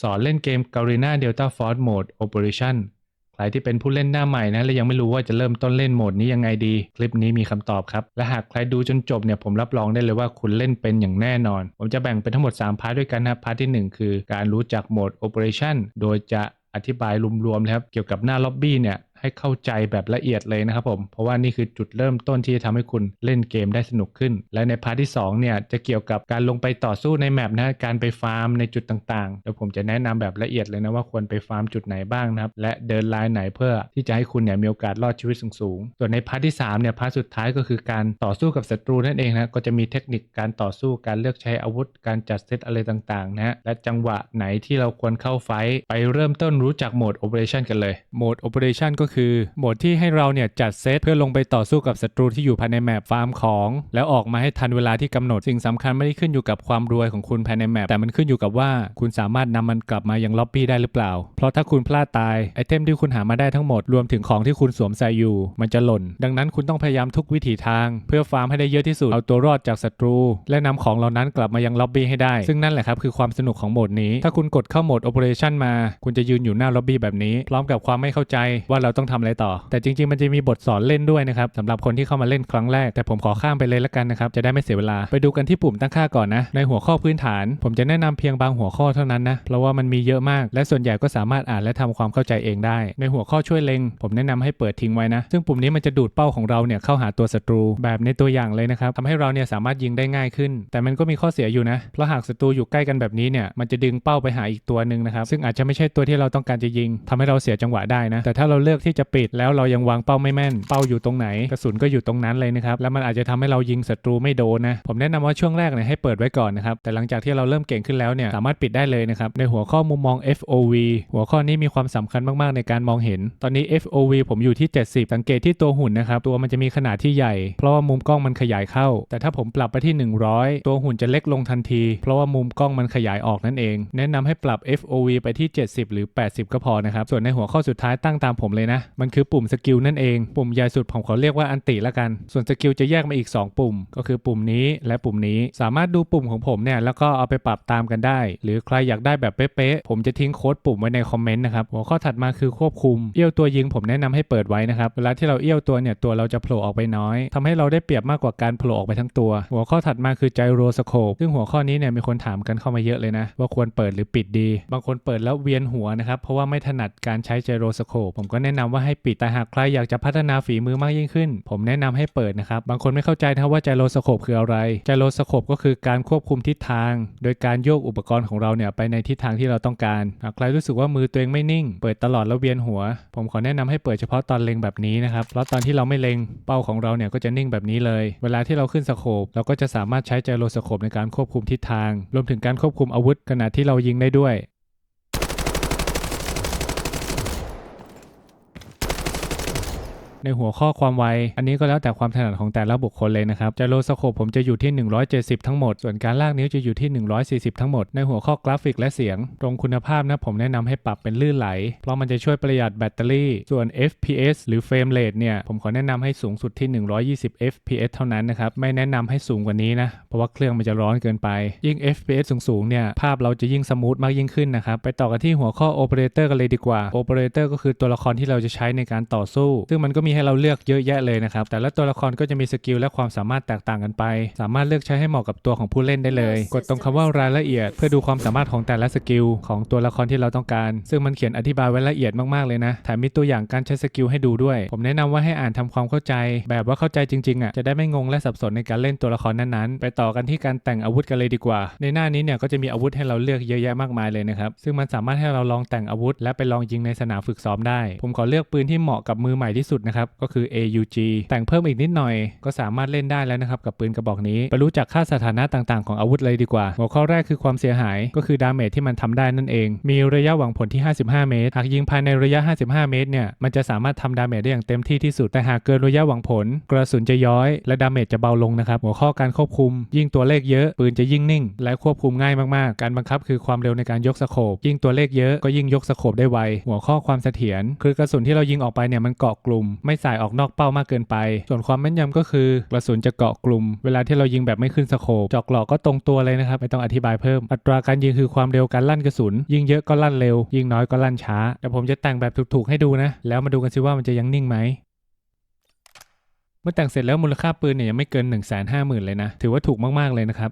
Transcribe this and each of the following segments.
สอนเล่นเกม Garena Delta Force Mode Operation ใครที่เป็นผู้เล่นหน้าใหม่นะและยังไม่รู้ว่าจะเริ่มต้นเล่นโหมดนี้ยังไงดี คลิปนี้มีคำตอบครับ และหากใครดูจนจบเนี่ยผมรับรองได้เลยว่าคุณเล่นเป็นอย่างแน่นอน ผมจะแบ่งเป็นทั้งหมด 3 พาร์ทด้วยกันนะพาร์ทที่ 1 คือการรู้จักโหมด Operation โดยจะอธิบายรวมๆนะครับเกี่ยวกับหน้าล็อบบี้เนี่ย ให้เข้าใจแบบละเอียดเลยนะครับผม เพราะว่านี่คือจุดเริ่มต้นที่จะทำให้คุณเล่นเกมได้สนุกขึ้น และในพาร์ทที่2เนี่ยจะเกี่ยวกับการลงไปต่อสู้ในแมปนะการไปฟาร์มในจุดต่างๆเดี๋ยวผมจะแนะนำแบบละเอียดเลยนะว่าควรไปฟาร์มจุดไหนบ้างนะครับและเดินไลน์ไหนเพื่อที่จะให้คุณเนี่ยมีโอกาสรอดชีวิตสูงๆส่วนในพาร์ทที่3เนี่ยพาร์ทสุดท้ายก็คือการต่อสู้กับศัตรูนั่นเองนะก็จะมีเทคนิคการต่อสู้การเลือกใช้อาวุธ การจัดเซตอะไรต่างๆนะและจังหวะไหนที่เราควรเข้าไฟท์ไปเริ่มต้นรู้จักโหมด Operation กันเลยโหมด Operation ก็คืือ โหมดที่ให้เราเนี่ยจัดเซตเพื่อลงไปต่อสู้กับศัตรูที่อยู่ภายในแมปฟาร์มของ แล้วออกมาให้ทันเวลาที่กำหนดสิ่งสำคัญไม่ได้ขึ้นอยู่กับความรวยของคุณภายในแมปแต่มันขึ้นอยู่กับว่าคุณสามารถนำมันกลับมายังล็อบบี้ได้หรือเปล่า เพราะถ้าคุณพลาดตายไอเทมที่คุณหามาได้ทั้งหมดรวมถึงของที่คุณสวมใส่อยู่ มันจะหล่น ดังนั้นคุณต้องพยายามทุกวิถีทาง เพื่อฟาร์มให้ได้เยอะที่สุดเอาตัวรอดจากศัตรู และนำของเหล่านั้นกลับมายังล็อบบี้ให้ได้ ซึ่งนั่นแหละครับคือความสนุกของโหมดนี้ ถ้าคุณกดเข้าโหมด Operation มา คุณจะยืนอยู่หน้าล็อบบี้แบบนี้ พร้อมกับความไม่เข้าใจว่าเราต้องทำอะไรต่อ แต่จริง ๆ มันจะมีบทสอนเล่นด้วยนะครับสำหรับคนที่เข้ามาเล่นครั้งแรก แต่ผมขอข้ามไปเลยละกันนะครับ จะได้ไม่เสียเวลา ไปดูกันที่ปุ่มตั้งค่าก่อนนะ ในหัวข้อพื้นฐาน ผมจะแนะนำเพียงบางหัวข้อเท่านั้นนะ เพราะว่ามันมีเยอะมาก และส่วนใหญ่ก็สามารถอ่านและทำความเข้าใจเองได้ ในหัวข้อช่วยเล็ง ผมแนะนำให้เปิดทิ้งไว้นะ ซึ่งปุ่มนี้มันจะดูดเป้าของเราเนี่ยเข้าหาตัวศัตรู แบบในตัวอย่างเลยนะครับทำให้เราเนี่ยสามารถยิงได้ง่ายขึ้น แต่มันก็มีข้อเสียอยู่นะ เพราะหากศัตรูอยู่ใกล้กันแบบนี้เนี่ยมันจะดึงเป้าไปหาอีกตัวหนึ่งนะครับซึ่งอาจจะไม่ใช่ตัวที่เราต้องการจะยิงทำให้เราเสียจังหวะได้นะแต่ถ้าเราเลือกที่จะปิดแล้วเรายังวางเป้าไม่แม่น เป้าอยู่ตรงไหน กระสุนก็อยู่ตรงนั้นเลยนะครับแล้วมันอาจจะทำให้เรายิงศัตรูไม่โดนนะผมแนะนำว่าช่วงแรกเนี่ยให้เปิดไว้ก่อนนะครับแต่หลังจากที่เราเริ่มเก่งขึ้นแล้วเนี่ยสามารถปิดได้เลยนะครับในหัวข้อมุมมอง FOV หัวข้อนี้มีความสำคัญมากๆในการมองเห็น ตอนนี้ FOV ผมอยู่ที่ 70 สังเกตที่ตัวหุ่นนะครับตัวมันจะมีขนาดที่ใหญ่ เพราะว่ามุมกล้องมันขยายเข้า แต่ถ้าผมปรับไปที่ 100 ตัวหุ่นจะเล็กลงทันที เพราะว่ามุมกล้องมันขยายออกนั่นเอง แนะนำให้ปรับ FOV ไปที่ 70 หรือ 80 ก็พอนะครับส่วนในหัวข้อสุดท้ายตั้งตามผมเลยนะมันคือปุ่มสกิลนั่นเองปุ่มใหญ่สุดผมขอเรียกว่าอันติละกัน ส่วนสกิลจะแยกมาอีก 2 ปุ่ม ก็คือปุ่มนี้และปุ่มนี้สามารถดูปุ่มของผมเนี่ยแล้วก็เอาไปปรับตามกันได้ หรือใครอยากได้แบบเป๊ะๆผมจะทิ้งโค้ดปุ่มไว้ในคอมเมนต์นะครับหัวข้อถัดมาคือควบคุมเอี้ยวตัวยิงผมแนะนำให้เปิดไว้นะครับเวลาที่เราเอี้ยวตัวเนี่ยตัวเราจะโผล่ออกไปน้อยทำให้เราได้เปรียบมากกว่าการโผล่ออกไปทั้งตัว หัวข้อถัดมาคือไจโรสโคปซึ่งหัวข้อนี้เนี่ยมีคนถามกันเข้ามาเยอะเลยนะว่าควรเปิดหรือปิดดี บางคนเปิดแล้วเวียนหัวนะครับเพราะว่าไม่ถนัดการใช้ไจโรสโคปผมก็แนะนำว่าให้ปิดแต่หากใครอยากจะพัฒนาฝีมือมากยิ่งขึ้น ผมแนะนำให้เปิดนะครับ บางคนไม่เข้าใจนะว่าไจโรสโคปคืออะไรไจโรสโคปก็คือการควบคุมทิศทาง โดยการโยกอุปกรณ์ของเราเนี่ยไปในทิศทางที่เราต้องการหากใครรู้สึกว่ามือตัวเองไม่นิ่ง เปิดตลอดแล้วเวียนหัว ผมขอแนะนำให้เปิดเฉพาะตอนเล็งแบบนี้นะครับเพราะตอนที่เราไม่เล็งเป้าของเราเนี่ยก็จะนิ่งแบบนี้เลย เวลาที่เราขึ้นสโคปเราก็จะสามารถใช้ไจโรสโคปในการควบคุมทิศทาง รวมถึงการควบคุมอาวุธขณะที่เรายิงได้ด้วย ในหัวข้อความไว อันนี้ก็แล้วแต่ความถนัดของแต่ละบุคคลเลยนะครับจะโรสโคปผมจะอยู่ที่ 170 ทั้งหมด ส่วนการลากนิ้วจะอยู่ที่ 140 ทั้งหมด ในหัวข้อกราฟิกและเสียง ตรงคุณภาพนะผมแนะนำให้ปรับเป็นลื่นไหล เพราะมันจะช่วยประหยัดแบตเตอรี่ ส่วน FPS หรือ Frame Rate เนี่ย ผมขอแนะนำให้สูงสุดที่ 120 FPS เท่านั้นนะครับ ไม่แนะนำให้สูงกว่านี้นะ เพราะว่าเครื่องมันจะร้อนเกินไป ยิ่ง FPS สูงๆ เนี่ย ภาพเราจะยิ่งสมูทมากยิ่งขึ้นนะครับ ไปต่อกันที่หัวข้อ Operator กันเลยดีกว่า Operator ก็คือตัวละครที่เราจะใช้ในการต่อสู้ ซึ่งมันก็มีให้เราเลือกเยอะแยะเลยนะครับ แต่ละตัวละครก็จะมีสกิลและความสามารถแตกต่างกันไป สามารถเลือกใช้ให้เหมาะกับตัวของผู้เล่นได้เลย กดตรงคำว่ารายละเอียด เพื่อดูความสามารถของแต่ละสกิลของตัวละครที่เราต้องการ ซึ่งมันเขียนอธิบายไว้ละเอียดมากๆเลยนะแถมมีตัวอย่างการใช้สกิลให้ดูด้วย ผมแนะนำว่าให้อ่านทำความเข้าใจ แบบว่าเข้าใจจริงๆอะจะได้ไม่งงและสับสนในการเล่นตัวละครนั้นๆ ไปต่อกันที่การแต่งอาวุธกันเลยดีกว่า ในหน้านี้เนี่ยก็จะมีอาวุธให้เราเลือกเยอะแยะมากมายเลยนะครับซึ่งมันสามารถให้เราลองแต่งอาวุธ และไปลองยิงในสนามฝึกซ้อมได้ ผมขอเลือกปืนที่เหมาะกับมือใหม่ที่สุดนะครับก็คือ AUG แต่งเพิ่มอีกนิดหน่อย ก็สามารถเล่นได้แล้วนะครับกับปืนกระบอกนี้ ไปรู้จักค่าสถานะต่างๆ ของอาวุธเลยดีกว่า หัวข้อแรกคือความเสียหายก็คือดาเมจที่มันทำได้นั่นเอง มีระยะหวังผลที่ 55 เมตร หากยิงภายในระยะ 55 เมตรเนี่ยมันจะสามารถทำดาเมจได้อย่างเต็มที่ที่สุดแต่หากเกินระยะหวังผล กระสุนจะย้อย และดาเมจจะเบาลงนะครับหัวข้อการควบคุม ยิ่งตัวเลขเยอะปืนจะยิ่งนิ่ง และควบคุมง่ายมากๆ การบังคับคือความเร็วในการยกสโคปยิ่งตัวเลขเยอะก็ยิ่งยกสโคปได้ไวหัวข้อความเสถียรคือกระสุนที่เรายิงออกไปเนี่ยมันเกาะกลุ่มไม่สายออกนอกเป้ามากเกินไป ส่วนความแม่นยำก็คือกระสุนจะเกาะกลุ่ม เวลาที่เรายิงแบบไม่ขึ้นสโคปจอกหลอกก็ตรงตัวเลยนะครับ ไม่ต้องอธิบายเพิ่ม อัตราการยิงคือความเร็วการลั่นกระสุน ยิงเยอะก็ลั่นเร็ว ยิงน้อยก็ลั่นช้าแต่ผมจะแต่งแบบถูกๆให้ดูนะ แล้วมาดูกันสิว่ามันจะยังนิ่งไหมเมื่อแต่งเสร็จแล้วมูลค่าปืนเนี่ยยังไม่เกิน 1 5 0 0 0 0 เลยนะ ถือว่าถูกมาก ๆ เลยนะครับ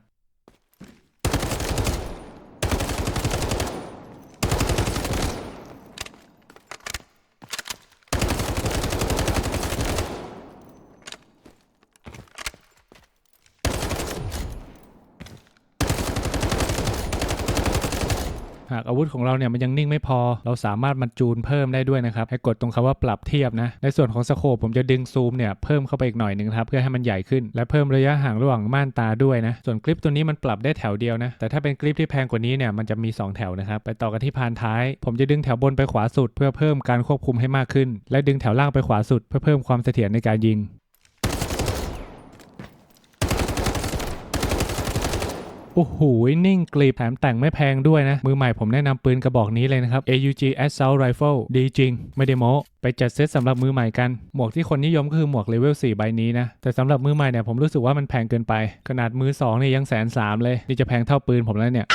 อาวุธของเราเนี่ยมันยังนิ่งไม่พอ เราสามารถมันจูนเพิ่มได้ด้วยนะครับ ให้กดตรงคำว่าปรับเทียบนะ ในส่วนของสโคปผมจะดึงซูมเนี่ยเพิ่มเข้าไปอีกหน่อยหนึ่งครับเพื่อให้มันใหญ่ขึ้น และเพิ่มระยะห่างระหว่างม่านตาด้วยนะ ส่วนคลิปตัวนี้มันปรับได้แถวเดียวนะ แต่ถ้าเป็นคลิปที่แพงกว่านี้เนี่ยมันจะมี 2 แถวนะครับ ไปต่อกันที่พานท้าย ผมจะดึงแถวบนไปขวาสุด เพื่อเพิ่มการควบคุมให้มากขึ้น และดึงแถวล่างไปขวาสุด เพื่อเพิ่มความเสถียรในการยิง โอ้โหนิ่งกลีบแถมแต่งไม่แพงด้วยนะ มือใหม่ผมแนะนำปืนกระบอกนี้เลยนะครับ AUG Assault Rifle ดีจริง ไม่ได้โม้ไปจัดเซตสำหรับมือใหม่กัน หมวกที่คนนิยมก็คือหมวกเลเวล4ใบนี้นะ แต่สำหรับมือใหม่เนี่ยผมรู้สึกว่ามันแพงเกินไป ขนาดมือ2เนี่ยยังแสนสามเลย นี่จะแพงเท่าปืนผมแล้วเนี่ย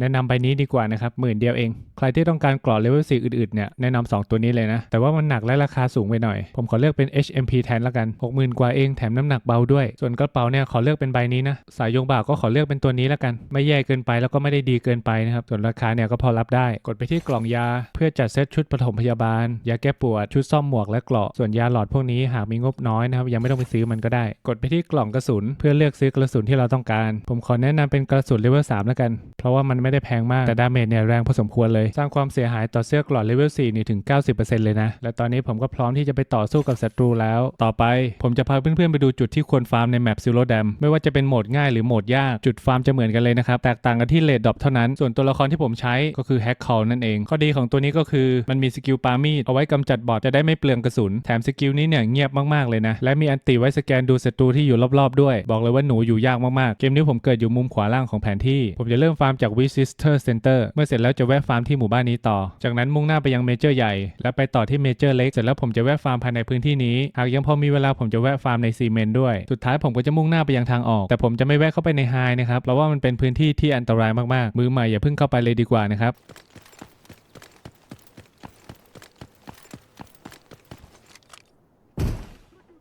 แนะนำใบนี้ดีกว่านะครับหมื่นเดียวเอง ใครที่ต้องการกรอเลเวล4อื่นๆเนี่ยแนะนำสองตัวนี้เลยนะ แต่ว่ามันหนักและราคาสูงไปหน่อย ผมขอเลือกเป็น HMP แทนละกัน 60,000 กว่าเองแถมน้ำหนักเบาด้วย ส่วนกระเป๋าเนี่ยขอเลือกเป็นใบนี้นะ สายโยงบ่าก็ขอเลือกเป็นตัวนี้ละกัน ไม่แย่เกินไปแล้วก็ไม่ได้ดีเกินไปนะครับ ส่วนราคาเนี่ยก็พอรับได้ กดไปที่กล่องยา เพื่อจัดเซตชุดปฐมพยาบาล ยาแก้ปวด ชุดซ่อมหมวกและเกราะส่วนยาหลอดพวกนี้หากมีงบน้อยนะครับยังไม่ต้องไปซื้อมันก็ได้ กดไปที่กล่องกระสุน เพื่อเลือกซื้อกระสุนที่เราต้องการ ผมขอแนะนำเป็นกระสุนเลเวล3ละกัน เพราะว่ามันไม่ได้แพงมาก แต่ดาเมจเนี่ยแรงพอสมควรเลย สร้างความเสียหายต่อเสื้อกลอดเลเวล4นี่ถึง 90%เลยนะ และตอนนี้ผมก็พร้อมที่จะไปต่อสู้กับศัตรูแล้ว ต่อไป ผมจะพาเพื่อนๆไปดูจุดที่ควรฟาร์มในแมปซิโรแดมไม่ว่าจะเป็นโหมดง่ายหรือโหมดยากจุดฟาร์มจะเหมือนกันเลยนะครับแตกต่างกันที่เลดดอปเท่านั้น ส่วนตัวละครที่ผมใช้ก็คือแฮกคอลนั่นเองข้อดีของตัวนี้ก็คือมันมีสกิลปามีดเอาไว้กำจัดบอทจะได้ไม่เปลืองกระสุนแถมสกิลนี้เนี่ยเงียบมากๆเลยนะและมีอันติไว้สแกนดูศัตรูที่อยู่รอบๆด้วย บอกเลยว่าหนูอยู่ยากมากๆเกมนี้ผมเกิดอยู่มุมขวาล่างของแผนที่ผมจะเริ่มฟาร์มจาก Visitor Center เมื่อเสร็จแล้วจะแวะฟาร์มที่หมู่บ้านนี้ต่อ จากนั้นมุ่งหน้าไปยังเมเจอร์ใหญ่ แล้วไปต่อที่เมเจอร์เล็ก เสร็จแล้วผมจะแวะฟาร์มภายในพื้นที่นี้ หากยังพอมีเวลาผมจะแวะฟาร์มในซีเมนต์ด้วย สุดท้ายผมก็จะมุ่งหน้าไปยังทางออก แต่ผมจะไม่แวะเข้าไปในไฮนะครับ เพราะว่ามันเป็นพื้นที่ที่อันตรายมากๆ มือใหม่อย่าเพิ่งเข้าไปเลยดีกว่านะครับ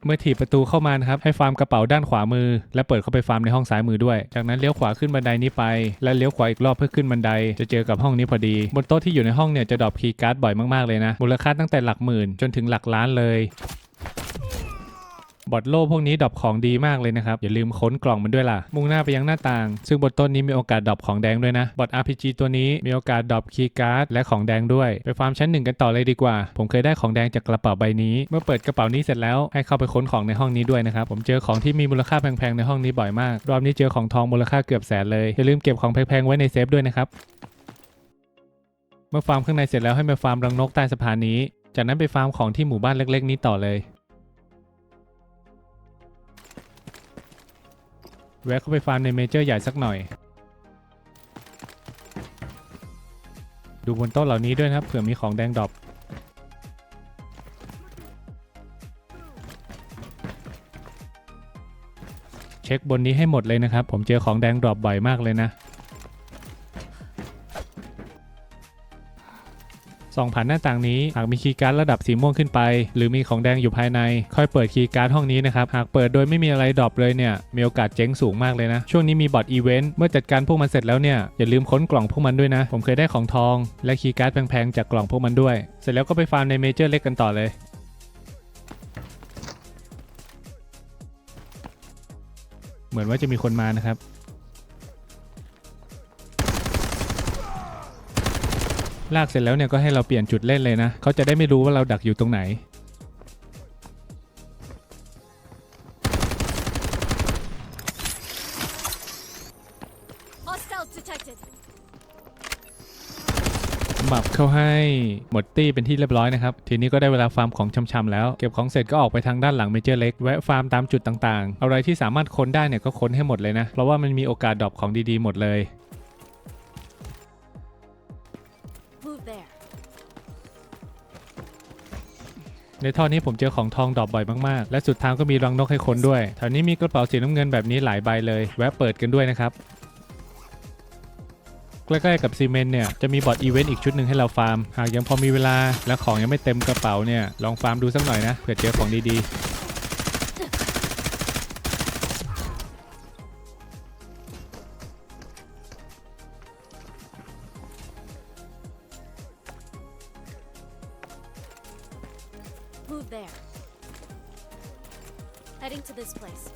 เมื่อถีบประตูเข้ามานะครับให้ฟาร์มกระเป๋าด้านขวามือ และเปิดเข้าไปฟาร์มในห้องซ้ายมือด้วย จากนั้นเลี้ยวขวาขึ้นบันไดนี้ไป และเลี้ยวขวาอีกรอบเพื่อขึ้นบันได จะเจอกับห้องนี้พอดี บนโต๊ะที่อยู่ในห้องเนี่ยจะดรอปคีย์การ์ดบ่อยมากๆเลยนะมูลค่าตั้งแต่หลักหมื่นจนถึงหลักล้านเลย บอทโล่พวกนี้ดรอปของดีมากเลยนะครับ อย่าลืมค้นกล่องมันด้วยล่ะ มุ่งหน้าไปยังหน้าต่าง ซึ่งบนต้นนี้มีโอกาสดรอปของแดงด้วยนะ บอท RPG ตัวนี้มีโอกาสดรอปคีย์การ์ดและของแดงด้วย ไปฟาร์มชั้นหนึ่งกันต่อเลยดีกว่า ผมเคยได้ของแดงจากกระเป๋าใบนี้ เมื่อเปิดกระเป๋านี้เสร็จแล้วให้เข้าไปค้นของในห้องนี้ด้วยนะครับ ผมเจอของที่มีมูลค่าแพงๆในห้องนี้บ่อยมาก รอบนี้เจอของทองมูลค่าเกือบแสนเลย อย่าลืมเก็บของแพงๆไว้ในเซฟด้วยนะครับ เมื่อฟาร์มข้างในเสร็จแล้วให้มาฟาร์มรังนกใต้สะพานนี้ จากนั้นไปฟาร์มของที่หมู่บ้านเล็ก ๆ นี้ต่อเลย แวะเข้าไปฟาร์มในเมเจอร์ใหญ่สักหน่อย ดูบนโต๊ะเหล่านี้ด้วยนะครับเผื่อมีของแดงดรอปเช็คบนนี้ให้หมดเลยนะครับ ผมเจอของแดงดรอปบ่อยมากเลยนะ ส่องผ่านหน้าต่างนี้ หากมีคีย์การ์ดระดับสีม่วงขึ้นไป หรือมีของแดงอยู่ภายใน ค่อยเปิดคีย์การ์ดห้องนี้นะครับ หากเปิดโดยไม่มีอะไรดรอปเลยเนี่ย มีโอกาสเจ๊งสูงมากเลยนะ ช่วงนี้มีบอทอีเวนต์ เมื่อจัดการพวกมันเสร็จแล้วเนี่ย อย่าลืมค้นกล่องพวกมันด้วยนะ ผมเคยได้ของทอง และคีย์การ์ดแพงๆจากกล่องพวกมันด้วย เสร็จแล้วก็ไปฟาร์มในเมเจอร์เล็กกันต่อเลยเหมือนว่าจะมีคนมานะครับ ลากเสร็จแล้วเนี่ยก็ให้เราเปลี่ยนจุดเล่นเลยนะ เขาจะได้ไม่รู้ว่าเราดักอยู่ตรงไหน Hostiles detected. หมับเข้าให้หมดตี้เป็นที่เรียบร้อยนะครับ ทีนี้ก็ได้เวลาฟาร์มของช่ำๆแล้ว เก็บของเสร็จก็ออกไปทางด้านหลังเมเจอร์เล็กแวะฟาร์มตามจุดต่างๆ อะไรที่สามารถค้นได้เนี่ยก็ค้นให้หมดเลยนะ เพราะว่ามันมีโอกาสดรอปของดีๆหมดเลย ในท่อนี้ผมเจอของทองดอกบ่อยมากๆ และสุดทางก็มีรังนกให้คนด้วยแถวนี้มีกระเป๋าสีน้ำเงินแบบนี้หลายใบเลย แวะเปิดกันด้วยนะครับใกล้ๆกับซีเมนเนี่ยจะมีบอร์ดอีเวนต์อีกชุดหนึ่งให้เราฟาร์ม หากยังพอมีเวลาและของยังไม่เต็มกระเป๋าเนี่ยลองฟาร์มดูสักหน่อยนะเผื่อเจอของดีๆ Heading to this place.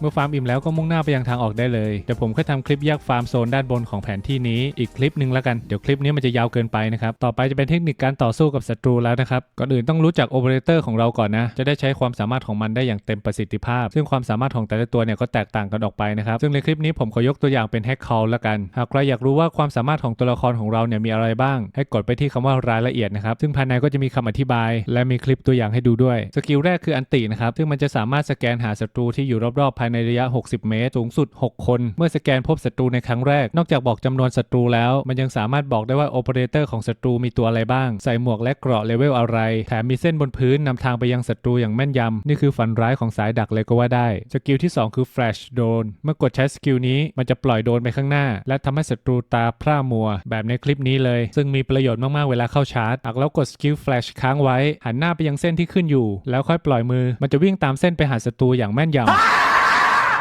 เมื่อฟาร์มอิ่มแล้วก็มุ่งหน้าไปยังทางออกได้เลยเดี๋ยวผมค่อยทำคลิปแยกฟาร์มโซนด้านบนของแผนที่นี้อีกคลิปหนึ่งแล้วกันเดี๋ยวคลิปนี้มันจะยาวเกินไปนะครับต่อไปจะเป็นเทคนิคการต่อสู้กับศัตรูแล้วนะครับก่อนอื่นต้องรู้จักโอเปอเรเตอร์ของเราก่อนนะจะได้ใช้ความสามารถของมันได้อย่างเต็มประสิทธิภาพ ซึ่งความสามารถของแต่ละตัวเนี่ยก็แตกต่างกันออกไปนะครับซึ่งในคลิปนี้ผมขอยกตัวอย่างเป็นแฮกคอลแล้วกันหากใครอยากรู้ว่าความสามารถของตัวละครของเราเนี่ยมีอะไรบ้าง ให้กดไปที่คำว่ารายละเอียดนะครับซึ่งภายในก็จะมีคำอธิบาย และมีคลิปตัวอย่างให้ดูด้วยสกิลแรกคืออันตินะครับซึ่งมันจะสามารถสแกนหาศัตรูที่อยู่รอบๆภายในระยะ 60 เมตร สูงสุด 6 คน เมื่อสแกนพบศัตรูในครั้งแรก นอกจากบอกจำนวนศัตรูแล้ว มันยังสามารถบอกได้ว่าโอเปอเรเตอร์ของศัตรูมีตัวอะไรบ้าง ใส่หมวกและเกราะเลเวลอะไร แถมมีเส้นบนพื้นนำทางไปยังศัตรูอย่างแม่นยำนี่คือฝันร้ายของสายดักเลยก็ว่าได้ สกิลที่ 2 คือ Flash Drone เมื่อกดใช้สกิลนี้ มันจะปล่อยโดนไปข้างหน้า และทำให้ศัตรูตาพร่ามัว แบบในคลิปนี้เลย ซึ่งมีประโยชน์มากๆเวลาเข้าชาร์จหากเรากดสกิล Flash ค้างไว้ หันหน้าไปยังเส้นที่ขึ้นอยู่ แล้วค่อยปล่อยมือ มันจะวิ่งตามเส้นไปหาศัตรูอย่างแม่นยำ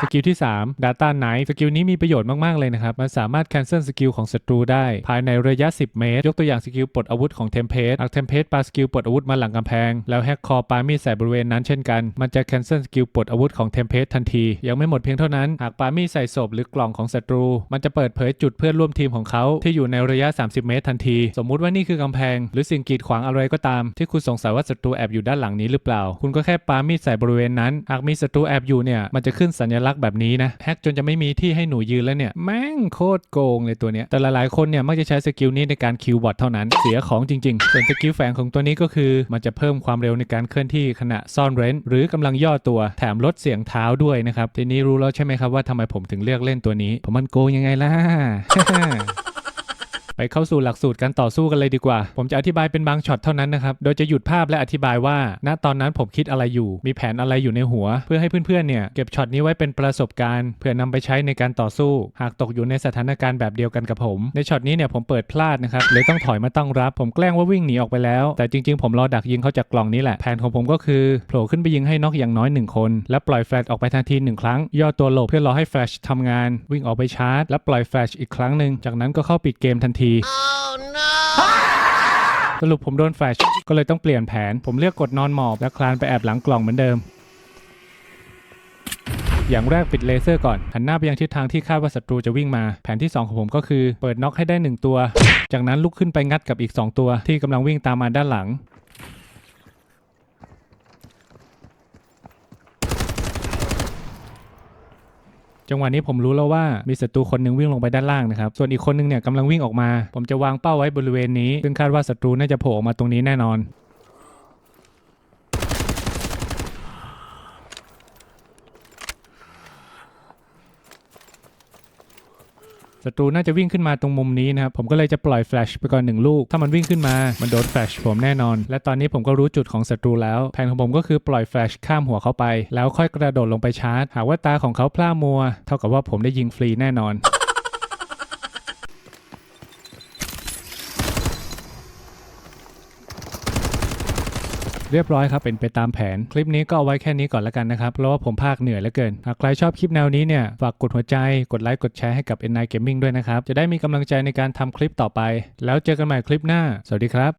สกิลที่ 3 Data Knife สกิลนี้มีประโยชน์มาก ๆ เลยนะครับ มันสามารถ cancel สกิลของศัตรูได้ ภายในระยะ 10 เมตร ยกตัวอย่างสกิลปลดอาวุธของ Tempest หาก Tempest ปาสกิลปลดอาวุธมาหลังกำแพง แล้วแฮกคอปามีดใส่บริเวณนั้นเช่นกัน มันจะ cancel สกิลปลดอาวุธของ Tempest ทันที ยังไม่หมดเพียงเท่านั้น หากปามีดใส่ศพหรือกล่องของศัตรู มันจะเปิดเผยจุดเพื่อนร่วมทีมของเขาที่อยู่ในระยะ 30 เมตรทันที สมมุติว่านี่คือกำแพง หรือสิ่งกีดขวางอะไรก็ตาม ที่คุณสงสัยว่าศัตรูแอบอยู่ด้านหลังนี้หรือเปล่า คุณก็แค่ปามีดใส่บริเวณนั้น หากมีศัตรูแอบอยู่เนี่ยมันจะขึ้นสัญลักษณ์แบบนี้นะแฮกจนจะไม่มีที่ให้หนูยืนแล้วเนี่ยแม่งโคตรโกงเลยตัวเนี้ยแต่หลายๆคนเนี่ยมักจะใช้สกิลนี้ในการคิวบอทเท่านั้นเสียของจริงๆ ส่วนสกิลแฝงของตัวนี้ก็คือมันจะเพิ่มความเร็วในการเคลื่อนที่ขณะซ่อนเร้น หรือกำลังย่อตัวแถมลดเสียงเท้าด้วยนะครับทีนี้รู้แล้วใช่ไหมครับว่าทำไมผมถึงเลือกเล่นตัวนี้เพราะมันโกงยังไงล่ะ ไปเข้าสู่หลักสูตรการต่อสู้กันเลยดีกว่า ผมจะอธิบายเป็นบางช็อตเท่านั้นนะครับ โดยจะหยุดภาพและอธิบายว่า ณ ตอนนั้นผมคิดอะไรอยู่ มีแผนอะไรอยู่ในหัว เพื่อให้เพื่อนๆ เนี่ยเก็บช็อตนี้ไว้เป็นประสบการณ์เพื่อนำไปใช้ในการต่อสู้ หากตกอยู่ในสถานการณ์แบบเดียวกันกับผม ในช็อตนี้เนี่ยผมเปิดพลาดนะครับ เลยต้องถอยมาตั้งรับ ผมแกล้งว่าวิ่งหนีออกไปแล้ว แต่จริงๆ ผมรอดักยิงเขาจากกล่องนี้แหละ แผนของผมก็คือโผล่ขึ้นไปยิงให้น็อกอย่างน้อยหนึ่งคน และปล่อยแฟลชออกไปทันทีหนึ่งครั้ง ย่อตัวหลบเพื่อรอให้แฟลชทำงาน วิ่งออกไปชาร์จ และปล่อยแฟลชอีกครั้งหนึ่งจากนั้นก็เข้าปิดเกมทันทีสรุปผมโดนแฟลชก็เลยต้องเปลี่ยนแผน ผมเลือกกดนอนหมอบ แล้วคลานไปแอบหลังกล่องเหมือนเดิม อย่างแรกปิดเลเซอร์ก่อน หันหน้าไปยังทิศทางที่คาดว่าศัตรูจะวิ่งมา แผนที่ 2 ของผมก็คือ เปิดน็อกให้ได้ 1 ตัว จากนั้นลุกขึ้นไปงัดกับอีก 2 ตัว ที่กำลังวิ่งตามมาด้านหลัง จังหวะนี้ผมรู้แล้วว่ามีศัตรูคนหนึ่งวิ่งลงไปด้านล่างนะครับ ส่วนอีกคนหนึงเนี่ยกำลังวิ่งออกมา ผมจะวางเป้าไว้บริเวณนี้ ซึ่งคาดว่าศัตรูน่าจะโผล่ออกมาตรงนี้แน่นอน ศัตรูน่าจะวิ่งขึ้นมาตรงมุมนี้นะครับ ผมก็เลยจะปล่อยแฟลชไปก่อนหนึ่งลูก ถ้ามันวิ่งขึ้นมา มันโดนแฟลชผมแน่นอน และตอนนี้ผมก็รู้จุดของศัตรูแล้ว แผนของผมก็คือปล่อยแฟลชข้ามหัวเขาไป แล้วค่อยกระโดดลงไปชาร์จ หากว่าตาของเขาพล่ามัว เท่ากับว่าผมได้ยิงฟรีแน่นอน เรียบร้อยครับเป็นไปตามแผน คลิปนี้ก็เอาไว้แค่นี้ก่อนแล้วกันนะครับ เพราะว่าผมภาคเหนื่อยเหลือเกิน หากใครชอบคลิปแนวนี้เนี่ย ฝากกดหัวใจ กดไลค์กดแชร์ให้กับ n i Gaming ด้วยนะครับ จะได้มีกำลังใจในการทำคลิปต่อไป แล้วเจอกันใหม่คลิปหน้า สวัสดีครับ